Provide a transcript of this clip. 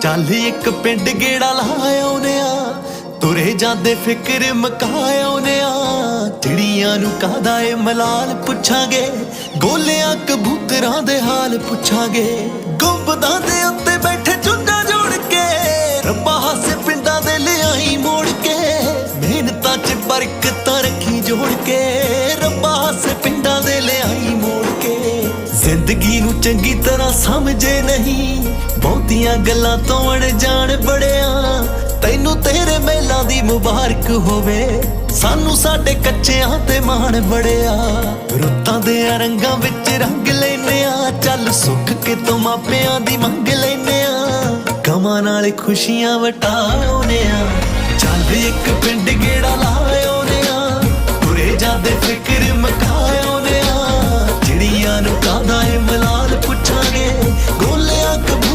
ਚੱਲ ਇੱਕ ਪਿੰਡ ਗੇੜਾ ਲਾਇਓਨੇ ਆ, ਤੁਰੇ ਜਾਂਦੇ ਫਿਕਰ ਮਕਾਇਓਨੇ ਆ। ਚਿੜੀਆਂ ਨੂੰ ਕਾਹਦਾ ਏ ਮਲਾਲ ਪੁੱਛਾਂਗੇ, ਗੋਲਿਆਂ ਕਬੂਤਰਾਂ ਦੇ ਹਾਲ ਪੁੱਛਾਂਗੇ। ਗੁੰਬਦਾਂ ਦੇ ਉੱਤੇ ਬੈਠੇ ਚੁੰਡਾ ਜੋੜ ਕੇ, ਰੱਬਾ ਹਾਸੇ ਪਿੰਡਾਂ ਦੇ ਲਿਆਈ ਮੋੜ ਕੇ, ਮਿਹਨਤਾਂ 'ਚ ਬਰਕਤਾਂ ਰੱਖੀ ਜੋੜ ਕੇ, ਰੱਬਾ ਹਾਸੇ ਪਿੰਡਾਂ ਦੇ ਲਿਆਈ ਮੋੜ ਕੇ। ਜ਼ਿੰਦਗੀ ਨੂੰ ਚੰਗੀ ਤਰ੍ਹਾਂ ਸਮਝੇ ਨਹੀਂ ਬਹੁਤੀਆਂ ਗੱਲਾਂ ਤੋਂ ਅਣਜਾਣ ਬੜਿਆ, ਤੈਨੂੰ ਤੇਰੇ ਮੇਲਾਂ ਦੀ ਮੁਬਾਰਕ ਹੋਵੇ। ਸਾਨੂੰ ਸਾਡੇ ਕੱਚਿਆਂ ਤੇ ਮਾਣ ਬੜਿਆ। ਰੁੱਤਾਂ ਦੇ ਰੰਗਾਂ ਵਿੱਚ ਰੰਗ ਲੈਨੇ ਆ। ਚੱਲ ਸੁੱਖ ਕੇ ਤੋਂ ਮਾਪਿਆਂ ਦੀ ਮੰਗ ਲੈਨੇ ਆ। ਕਮਾਂ ਨਾਲ ਖੁਸ਼ੀਆਂ ਵਟਾਉਨੇ ਆ।